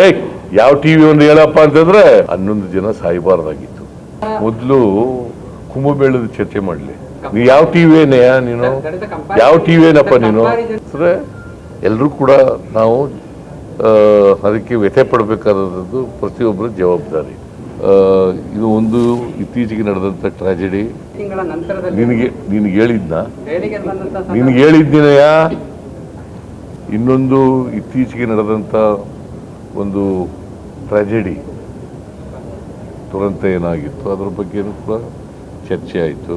ಏ ಯಾವ ಟಿವಿ ಒಂದು ಹೇಳಪ್ಪ ಅಂತಂದ್ರೆ ಹನ್ನೊಂದು ಜನ ಸಾಯಬಾರ್ದಾಗಿತ್ತು. ಮೊದಲು ಕುಂಭಮೇಳದ ಚರ್ಚೆ ಮಾಡಲಿ. ಯಾವ ಟಿವಿ ಏನೇ ನೀನು? ಯಾವ ಟಿವಿ ಏನಪ್ಪ ನೀನು? ಅಂದ್ರೆ ಎಲ್ಲರೂ ಕೂಡ ನಾವು ಅದಕ್ಕೆ ವ್ಯಥೆ ಪಡಬೇಕಾದದ್ದು ಪ್ರತಿಯೊಬ್ಬರ ಜವಾಬ್ದಾರಿ. ಇದು ಒಂದು ಇತ್ತೀಚೆಗೆ ನಡೆದಂಥ ಟ್ರಾಜಿಡಿ ನಿನಗೆ ನಿನಗೆ ಹೇಳಿದ್ನಾ? ನಿನಗೆ ಹೇಳಿದ್ದೀನಯ್ಯ ಇನ್ನೊಂದು ಇತ್ತೀಚೆಗೆ ನಡೆದಂಥ ಒಂದು ಟ್ರಾಜೆಡಿ ತುರಂತ ಏನಾಗಿತ್ತು, ಅದರ ಬಗ್ಗೆನೂ ಕೂಡ ಚರ್ಚೆ ಆಯಿತು.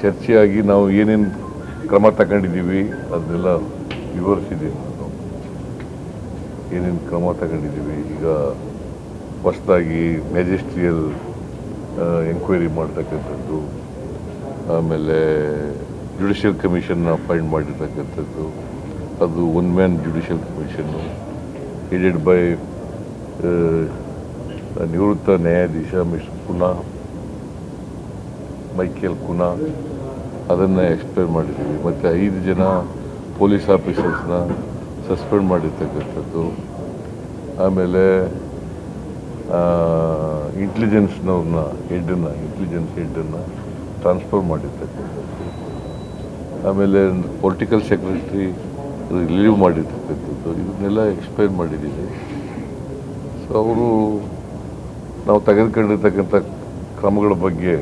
ಚರ್ಚೆಯಾಗಿ ನಾವು ಏನೇನು ಕ್ರಮ ತಗೊಂಡಿದ್ದೀವಿ, ಅದನ್ನೆಲ್ಲ ವಿವರಿಸಿದ್ದೀನಿ ನಾನು. ಏನೇನು ಕ್ರಮ ತಗೊಂಡಿದ್ದೀವಿ, ಈಗ ಹೊಸದಾಗಿ ಮ್ಯಾಜಿಸ್ಟ್ರಿಯಲ್ ಎಂಕ್ವೈರಿ ಮಾಡ್ತಕ್ಕಂಥದ್ದು, ಆಮೇಲೆ ಜುಡಿಷಿಯಲ್ ಕಮಿಷನ್ನ ಅಪಾಯಿಂಟ್ ಮಾಡಿರ್ತಕ್ಕಂಥದ್ದು ಅದು one man judicial commission headed by ನಿವೃತ್ತ ನ್ಯಾಯಾಧೀಶ ಮಿಸ್ಟರ್ ಕುನಾ ಮೈಕೇಲ್ ಕುನಾ ಅದನ್ನು ಎಕ್ಸ್ಪ್ಲೇನ್ ಮಾಡಿದ್ದೀವಿ. ಮತ್ತು ಐದು ಜನ ಪೊಲೀಸ್ ಆಫೀಸರ್ಸ್ನ ಸಸ್ಪೆಂಡ್ ಮಾಡಿರ್ತಕ್ಕಂಥದ್ದು. ಆಮೇಲೆ ಇಂಟೆಲಿಜೆನ್ಸ್ನವ್ರನ್ನ ಹೆಡ್ಡನ್ನು ಇಂಟೆಲಿಜೆನ್ಸ್ ಹೆಡ್ಡನ್ನು ಟ್ರಾನ್ಸ್ಫರ್ ಮಾಡಿರ್ತಕ್ಕಂಥದ್ದು. ಆಮೇಲೆ ಪೊಲಿಟಿಕಲ್ ಸೆಕ್ರೆಟರಿ ರಿಲೀವ್ ಮಾಡಿರ್ತಕ್ಕಂಥದ್ದು. ಇದನ್ನೆಲ್ಲ ಎಕ್ಸ್ಪ್ಲೈನ್ ಮಾಡಿದ್ದೀನಿ ಸೊ ಅವರು ನಾವು ತೆಗೆದುಕೊಂಡಿರ್ತಕ್ಕಂಥ ಕ್ರಮಗಳ ಬಗ್ಗೆ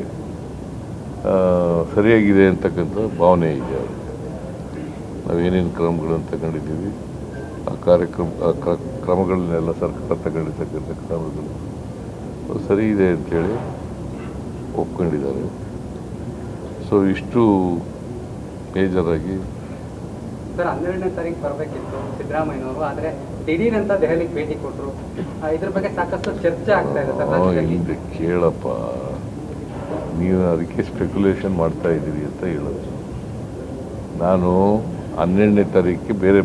ಸರಿಯಾಗಿದೆ ಅಂತಕ್ಕಂಥ ಭಾವನೆ ಇದೆ ನಾವು ನಾವೇನೇನು ಕ್ರಮಗಳನ್ನು ತಗೊಂಡಿದ್ದೀವಿ, ಆ ಕಾರ್ಯಕ್ರಮ ಕ್ರಮಗಳನ್ನೆಲ್ಲ ಸರ್ಕಾರ ತಗೊಂಡಿರ್ತಕ್ಕಂಥ ಕ್ರಮಗಳು. ಸರಿ ಇದೆ ಅಂಥೇಳಿ ಒಪ್ಕೊಂಡಿದ್ದಾರೆ. ಸೊ ಇಷ್ಟು ಮೇಜರಾಗಿ ಸರ್ ಹನ್ನೆರಡನೇ ತಾರೀಕು ಬರಬೇಕಿತ್ತು ಸಿದ್ದರಾಮಯ್ಯನವರು ಆದರೆ ದಿಢೀರ್ ಅಂತ ದೆಹಲಿಗೆ ಭೇಟಿ ಕೊಟ್ಟರು ಇದ್ರ ಬಗ್ಗೆ ಸಾಕಷ್ಟು ಚರ್ಚೆ ಆಗ್ತಾ ಇದೆ ಸರ್ ಇಲ್ಲಿ ಕೇಳಪ್ಪ. ನೀವು ಅದಕ್ಕೆ ಸ್ಪೆಕ್ಯುಲೇಷನ್ ಮಾಡ್ತಾ ಇದ್ದೀರಿ ಅಂತ ಹೇಳೋದು. ನಾನು ಹನ್ನೆರಡನೇ ತಾರೀಕಿಗೆ ಬೇರೆ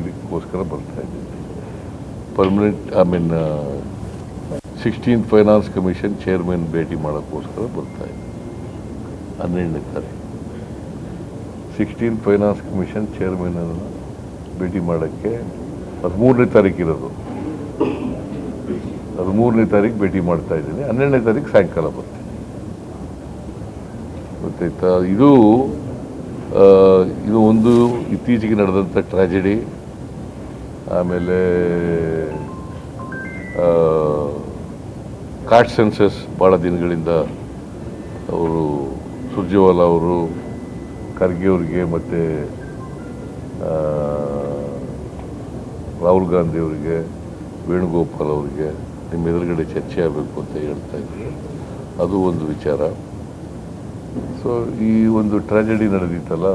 ಇದಕ್ಕೋಸ್ಕರ ಬರ್ತಾ ಇದ್ದೀನಿ. Permanent I mean sixteen finance commission chairman ಭೇಟಿ ಮಾಡೋಕ್ಕೋಸ್ಕರ ಬರ್ತಾ ಇದ್ದೀನಿ. ಹನ್ನೆರಡನೇ ತಾರೀಕು ಸಿಕ್ಸ್ಟೀನ್ ಫೈನಾನ್ಸ್ ಕಮಿಷನ್ ಚೇರ್ಮನ್ ಅನ್ನು ಭೇಟಿ ಮಾಡೋಕ್ಕೆ ಹದಿಮೂರನೇ ತಾರೀಕು ಇರೋದು. ಹದಿಮೂರನೇ ತಾರೀಕು ಭೇಟಿ ಮಾಡ್ತಾ ಇದ್ದೀನಿ. ಹನ್ನೆರಡನೇ ತಾರೀಕು ಸಾಯಂಕಾಲ ಬರ್ತೀನಿ ಗೊತ್ತಾಯ್ತಾ? ಇದು ಇದು ಒಂದು ಇತ್ತೀಚೆಗೆ ನಡೆದಂಥ ಟ್ರಾಜಿಡಿ ಆಮೇಲೆ ಕಾಟ್ ಸೆನ್ಸಸ್ ಭಾಳ ದಿನಗಳಿಂದ ಅವರು, ಸುರ್ಜೇವಾಲಾ ಅವರು ಖರ್ಗೆ ಅವರಿಗೆ ಮತ್ತು ರಾಹುಲ್ ಗಾಂಧಿ ಅವರಿಗೆ ವೇಣುಗೋಪಾಲ್ ಅವರಿಗೆ ನಿಮ್ಮ ಎದುರುಗಡೆ ಚರ್ಚೆ ಆಗಬೇಕು ಅಂತ ಹೇಳ್ತಾ ಇದ್ದಾರೆ ಅದು ಒಂದು ವಿಚಾರ. ಸೊ ಈ ಒಂದು ಟ್ರಾಜಡಿ ನಡೆದಿತ್ತಲ್ಲ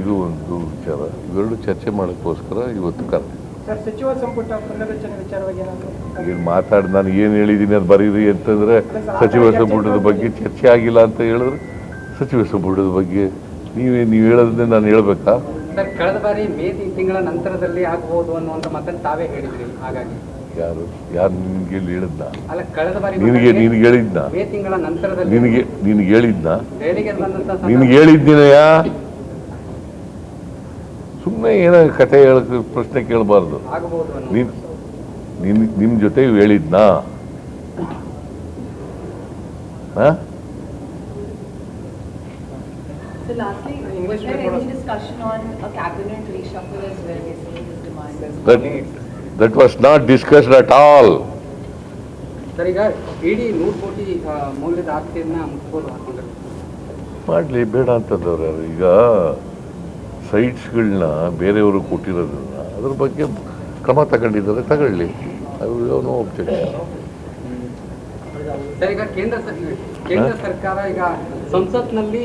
ಇದು ಒಂದು ವಿಚಾರ. ಇವೆರಡು ಚರ್ಚೆ ಮಾಡೋಕ್ಕೋಸ್ಕರ ಇವತ್ತು ಕರೆ. ಸರ್ ಸಚಿವ ಸಂಪುಟ ಪುನರ್ರಚನೆ ವಿಚಾರವಾಗಿ ಏನಾದರೂ? ಏನು ಮಾತಾಡಿ ನಾನು ಏನು ಹೇಳಿದ್ದೀನಿ ಅದು ಬರೀರಿ ಅಂತಂದರೆ ಸಚಿವ ಸಂಪುಟದ ಬಗ್ಗೆ ಚರ್ಚೆ ಆಗಿಲ್ಲ ಅಂತ ಹೇಳಿದ್ರೆ. ಸಚಿವ ಸಂಪುಟದ ಬಗ್ಗೆ ನೀವೇ ನೀವು ಹೇಳೋದನ್ನೇ ನಾನು ಹೇಳ್ಬೇಕಾ? ಸರ್ ಕಳೆದ ಬಾರಿ ಮೇ ತಿಂಗಳ ನಂತರದಲ್ಲಿ ಆಗಬಹುದು ಅನ್ನುವಂತ ಮಾತನ್ನು ತಾವೇ ಹೇಳಿದ್ರಿ ಹಾಗಾಗಿ. ಯಾರು? ಯಾರು ನಿನ್ಗೆ ಹೇಳಿದ್ನ? ಅಲ್ಲ ಕಳೆದ ಬಾರಿ ನಿನಗೆ ನಿನಗೆ ಹೇಳಿದ್ನ? ಮೇ ತಿಂಗಳ ನಂತರದಲ್ಲಿ ನಿನಗೆ ನಿನಗೆ ಹೇಳಿದ್ನ? ದೆಹಲಿಗೆ ನಿನಗೆ ಹೇಳಿದ್ದೀನಯ್ಯ? ಸುಮ್ಮನೆ ಏನೋ ಕಥೆ ಹೇಳಕ್ ಪ್ರಶ್ನೆ ಕೇಳಬಾರ್ದು. ಆಗಬಹುದು ಅನ್ನೋ ನೀನ್ ನಿನ್ ನಿಮ್ಮ ಜೊತೆ ಹೇಳಿದ್ನಾ? ಹಾ? So lastly, was there any discussion on a cabinet reshuffle as well, basically his demand? That that was not discussed at all sir ಈಗ ಇಡೀ ನೂರು ಕೋಟಿ ಮೌಲ್ಯದ ಆಸ್ತಿಯನ್ನ ಮುಟ್ಬೋದು ಹಾಕೊಂಡ್ರೆ ಮಾಡಲಿ ಬೇಡ ಅಂತಂದವ್ರು ಯಾರು? ಈಗ ಸೈಟ್ಸ್ಗಳನ್ನ ಬೇರೆಯವರು ಕೊಟ್ಟಿರೋದ್ರಿಂದ ಅದ್ರ ಬಗ್ಗೆ ಕ್ರಮ ತಗೊಂಡಿದ್ದಾರೆ ತಗೊಳ್ಳಿ. ಅದು ನೋ ಒಬ್ಜೆಕ್ಷನ್ ಸರ್ ಈಗ ಕೇಂದ್ರ ಸರ್- ಕೇಂದ್ರ ಸರ್ಕಾರ ಈಗ ಸಂಸತ್ನಲ್ಲಿ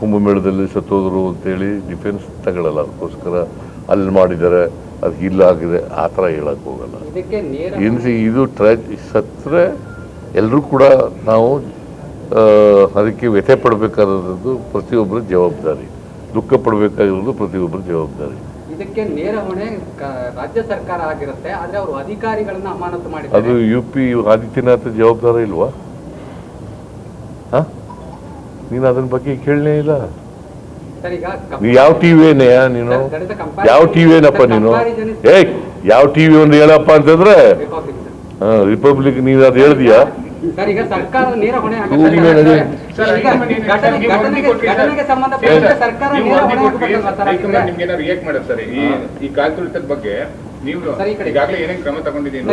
ಕುಂಭಮೇಳದಲ್ಲಿ ಸತ್ತೋದ್ರು ಅಂತೇಳಿ ಡಿಫೆನ್ಸ್ ತಗೊಳ್ಳಲ್ಲ ಅದಕ್ಕೋಸ್ಕರ ಅಲ್ಲಿ ಮಾಡಿದ್ದಾರೆ ಅದು ಇಲ್ಲಾಗಿದೆ ಆ ಥರ ಹೇಳಕ್ಕೆ ಹೋಗಲ್ಲ. ಏನು ಇದು ಟ್ರಾ ಸತ್ತರೆ ಎಲ್ಲರೂ ಕೂಡ ನಾವು ಅದಕ್ಕೆ ವ್ಯಥೆ ಪಡಬೇಕಾದದ್ದು ಪ್ರತಿಯೊಬ್ಬರ ಜವಾಬ್ದಾರಿ. ದುಃಖ ಪಡಬೇಕಾಗಿರೋದು ಪ್ರತಿಯೊಬ್ಬರ ಜವಾಬ್ದಾರಿ. ಇದಕ್ಕೆ ನೇರ ಹೊಣೆ ರಾಜ್ಯ ಸರ್ಕಾರ ಆಗಿರುತ್ತೆ ಆದರೆ ಅವರು ಅಧಿಕಾರಿಗಳನ್ನ ಅಮಾನತು ಅದು ಮಾಡಿದ್ದಾರೆ ಯು ಪಿ ಆದಿತ್ಯನಾಥ ಜವಾಬ್ದಾರಿ ಇಲ್ವಾ? ಹ? ನೀನು ಅದನ್ನ ಬಗ್ಗೆ ಕೇಳಲೇ ಇಲ್ಲ. ಯಾವ ಟಿವಿನೇಯ ನೀನು? ಯಾವ ಟಿವಿನಪ್ಪ ನೀನು? ಏ ಏಯ್ ಯಾವ ಟಿವಿ ಒಂದು ಹೇಳಪ್ಪ ಅಂತಂದ್ರೆ ರಿಪಬ್ಲಿಕ್ ನೀನು ಅದು ಹೇಳಿದ್ಯಾ? ಈ ಬಗ್ಗೆ ನೀವು. ಈಗಾಗಲೇ ಏನೇನು ಕ್ರಮ ತಗೊಂಡಿದ್ದೀನಿ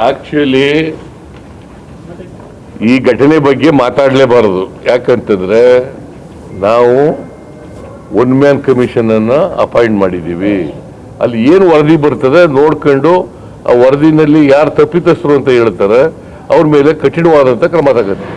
ಆಕ್ಚುಲಿ ಈ ಘಟನೆ ಬಗ್ಗೆ ಮಾತಾಡಲೇಬಾರದು. ಯಾಕಂತಂದ್ರೆ ನಾವು ಒನ್ ಮ್ಯಾನ್ ಕಮಿಷನ್ ಅನ್ನ ಅಪಾಯಿಂಟ್ ಮಾಡಿದ್ದೀವಿ. ಅಲ್ಲಿ ಏನು ವರದಿ ಬರ್ತದೆ ನೋಡ್ಕೊಂಡು ಆ ವರದಿನಲ್ಲಿ ಯಾರು ತಪ್ಪಿತಸ್ಥರು ಅಂತ ಹೇಳ್ತಾರೆ, ಅವ್ರ ಮೇಲೆ ಕಠಿಣವಾದಂಥ ಕ್ರಮ ತಗತ್ತೆ.